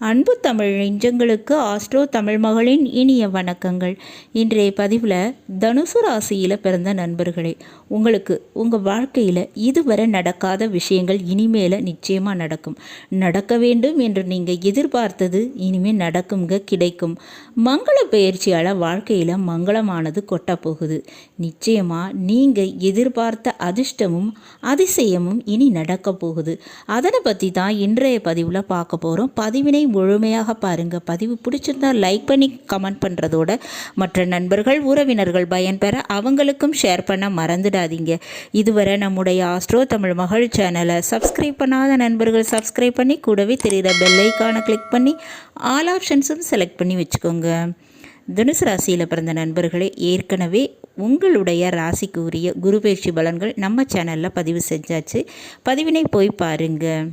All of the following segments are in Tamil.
அன்பு தமிழ் நெஞ்சங்களுக்கு ஆஸ்ட்ரோ தமிழ் மகளின் இனிய வணக்கங்கள். இன்றைய பதிவில் தனுசு ராசியில் பிறந்த நண்பர்களே உங்களுக்கு உங்கள் வாழ்க்கையில் இதுவரை நடக்காத விஷயங்கள் இனிமேல் நிச்சயமாக நடக்கும். நடக்க வேண்டும் என்று நீங்கள் எதிர்பார்த்தது இனிமேல் நடக்குங்க கிடைக்கும். மங்கள பயிற்சியால் வாழ்க்கையில் மங்களமானது கொட்ட போகுது நிச்சயமாக நீங்கள் எதிர்பார்த்த அதிர்ஷ்டமும் அதிசயமும் இனி நடக்க போகுது. அதனை பற்றி தான் இன்றைய பதிவில் பார்க்க போகிறோம் பதிவினை முழுமையாக பாருங்கள் பதிவு பிடிச்சிருந்தா லைக் பண்ணி கமெண்ட் பண்ணுறதோட மற்ற நண்பர்கள் உறவினர்கள் பயன்பெற அவங்களுக்கும் ஷேர் பண்ண மறந்துடாதீங்க. இதுவரை நம்முடைய ஆஸ்ட்ரோ தமிழ் மகள் சேனலை சப்ஸ்கிரைப் பண்ணாத நண்பர்கள் சப்ஸ்கிரைப் பண்ணி கூடவே தெரிகிற பெல்லைக்கான கிளிக் பண்ணி ஆல் ஆப்ஷன்ஸும் செலக்ட் பண்ணி வச்சுக்கோங்க. தனுசு ராசியில் பிறந்த நண்பர்களே ஏற்கனவே உங்களுடைய ராசிக்கு உரிய குரு பயிற்சி பலன்கள் நம்ம சேனலில் பதிவு செஞ்சாச்சு. பதிவினை போய் பாருங்கள்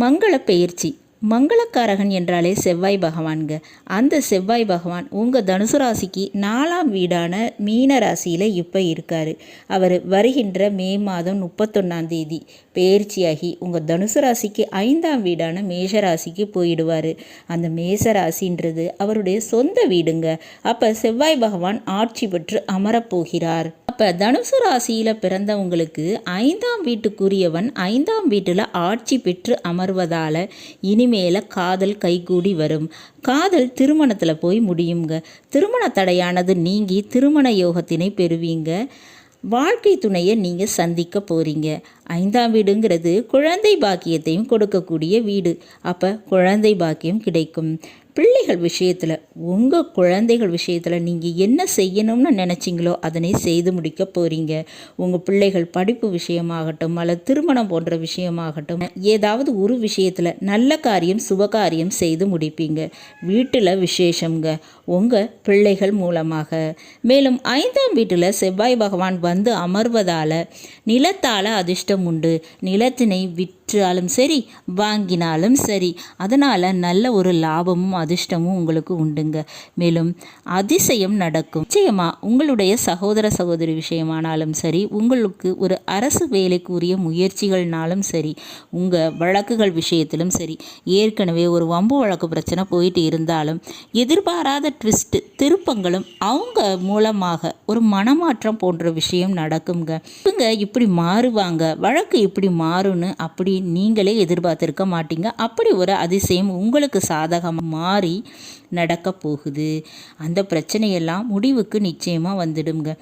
மங்கள பெயர்ச்சி மங்களக்காரகன் என்றாலே செவ்வாய் பகவான்க. அந்த செவ்வாய் பகவான் உங்கள் தனுசு ராசிக்கு நாலாம் வீடான மீன ராசியில் இப்போ இருக்கார். அவர் வருகின்ற மே மாதம் முப்பத்தொன்னாம் தேதி பயிற்சியாகி உங்கள் தனுசு ராசிக்கு ஐந்தாம் வீடான மேஷ ராசிக்கு போயிடுவார். அந்த மேஷ ராசின்றது அவருடைய சொந்த வீடுங்க. அப்போ செவ்வாய் பகவான் ஆட்சி பெற்று அமரப்போகிறார் அப்போ தனுசு ராசியில் பிறந்தவங்களுக்கு ஐந்தாம் வீட்டுக்குரியவன் ஐந்தாம் வீட்டில் ஆட்சி பெற்று அமர்வதால் இனிமேல காதல் கைகூடி வரும். காதல் திருமணத்தில் போய் முடியுங்க. திருமண தடையானது நீங்கி திருமண யோகத்தினை பெறுவீங்க. வாழ்க்கை துணையை நீங்கள் சந்திக்க போகிறீங்க ஐந்தாம் வீடுங்கிறது குழந்தை பாக்கியத்தையும் கொடுக்கக்கூடிய வீடு. அப்போ குழந்தை பாக்கியம் கிடைக்கும். பிள்ளைகள் விஷயத்தில் உங்கள் குழந்தைகள் விஷயத்தில் நீங்கள் என்ன செய்யணும்னு நினச்சிங்களோ அதனை செய்து முடிக்க போகிறீங்க உங்கள் பிள்ளைகள் படிப்பு விஷயமாகட்டும் அல்லது திருமணம் போன்ற விஷயமாகட்டும் ஏதாவது ஒரு விஷயத்தில் நல்ல காரியம் சுபகாரியம் செய்து முடிப்பீங்க. வீட்டில் விசேஷங்க உங்கள் பிள்ளைகள் மூலமாக. மேலும் ஐந்தாம் வீட்டில் செவ்வாய் பகவான் வந்து அமர்வதால் நிலத்தால் அதிர்ஷ்டம் உண்டு. நிலத்தினை விற்றாலும் சரி வாங்கினாலும் சரி அதனால் நல்ல ஒரு லாபமும் அதிர்ஷ்டமும் உங்களுக்கு உண்டுங்க. மேலும் அதிசயம் நடக்கும். நிச்சயமாக உங்களுடைய சகோதர சகோதரி விஷயமானாலும் சரி உங்களுக்கு ஒரு அரசு வேலைக்குரிய முயற்சிகள்னாலும் சரி உங்கள் வழக்குகள் விஷயத்திலும் சரி ஏற்கனவே ஒரு வம்பு வழக்கு பிரச்சனை போயிட்டு இருந்தாலும் எதிர்பாராத ட்விஸ்ட்டு திருப்பங்களும் அவங்க மூலமாக ஒரு மனமாற்றம் போன்ற விஷயம் நடக்குங்க இவங்க இப்படி மாறுவாங்க வழக்கு இப்படி மாறும்னு அப்படி நீங்களே எதிர்பார்த்துருக்க மாட்டீங்க. அப்படி ஒரு அதிசயம் உங்களுக்கு சாதகமாக மாறி நடக்க போகுது. அந்த பிரச்சனையெல்லாம் முடிவுக்கு நிச்சயமாக வந்துடுங்க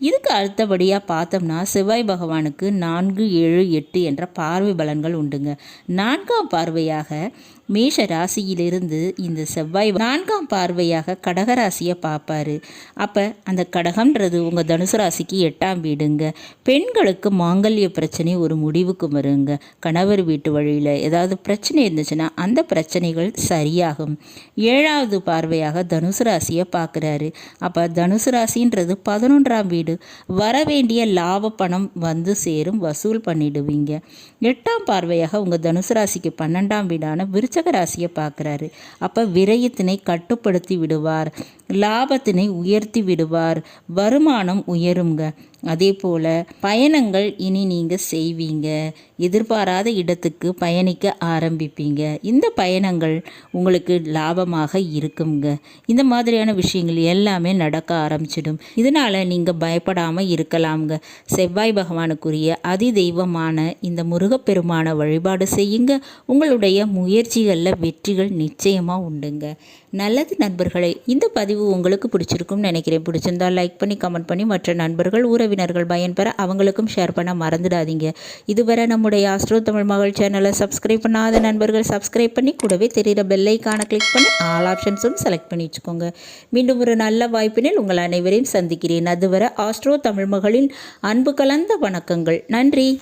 இதுக்கு அடுத்தபடியாக பார்த்தோம்னா செவ்வாய் பகவானுக்கு நான்கு ஏழு எட்டு என்ற பார்வை பலன்கள் உண்டுங்க. நான்காம் பார்வையாக மேஷ ராசியிலிருந்து இந்த செவ்வாய் நான்காம் பார்வையாக கடகராசியை பார்ப்பாரு. அப்போ அந்த கடகம்ன்றது உங்கள் தனுசு ராசிக்கு எட்டாம் வீடுங்க. பெண்களுக்கு மாங்கல்ய பிரச்சனை ஒரு முடிவுக்கு வருங்க. கணவர் வீட்டு வழியில் ஏதாவது பிரச்சனை இருந்துச்சுன்னா அந்த பிரச்சனைகள் சரியாகும். ஏழாவது பார்வையாக தனுசு ராசியை பார்க்குறாரு. அப்போ தனுசு ராசின்றது பதினொன்றாம் வீடு வர வேண்டிய லாப பணம் வந்து சேரும். வசூல் பண்ணிடுவீங்க. எட்டாம் பார்வையாக உங்கள் தனுசு ராசிக்கு பன்னெண்டாம் வீடான விருச்சக ராசியை பார்க்குறாரு. அப்போ விரயத்தினை கட்டுப்படுத்தி விடுவார். லாபத்தினை உயர்த்தி விடுவார். வருமானம் உயருங்க. அதே போல் பயணங்கள் இனி நீங்கள் செய்வீங்க. எதிர்பாராத இடத்துக்கு பயணிக்க ஆரம்பிப்பீங்க. இந்த பயணங்கள் உங்களுக்கு லாபமாக இருக்குங்க இந்த மாதிரியான விஷயங்கள் எல்லாமே நடக்க ஆரம்பிச்சிடும். இதனால் நீங்கள் பயப்படாமல் இருக்கலாம்ங்க. செவ்வாய் பகவானுக்குரிய அதி தெய்வமான இந்த முருகப்பெருமான வழிபாடு செய்யுங்க. உங்களுடைய முயற்சிகளில் வெற்றிகள் நிச்சயமாக உண்டுங்க. நல்லது நண்பர்களே இந்த பதிவு உங்களுக்கு பிடிச்சிருக்கும்னு நினைக்கிறேன். பிடிச்சிருந்தால் லைக் பண்ணி கமெண்ட் பண்ணி மற்ற நண்பர்கள் உறவினர்கள் பயன்பெற அவங்களுக்கும் ஷேர் பண்ண மறந்துடாதீங்க. இதுவரை நம்முடைய ஆஸ்ட்ரோ தமிழ் மகள் சேனலை சப்ஸ்கிரைப் பண்ணாத நண்பர்கள் சப்ஸ்கிரைப் பண்ணி கூடவே தெரிகிற பெல்லைக்கான கிளிக் பண்ணி ஆல் ஆப்ஷன்ஸும் செலக்ட் பண்ணி வச்சுக்கோங்க. மீண்டும் ஒரு நல்ல வாய்ப்பினில் உங்கள் அனைவரையும் சந்திக்கிறேன். அதுவரை ஆஸ்ட்ரோ தமிழ் மகளின் அன்பு கலந்த வணக்கங்கள். நன்றி.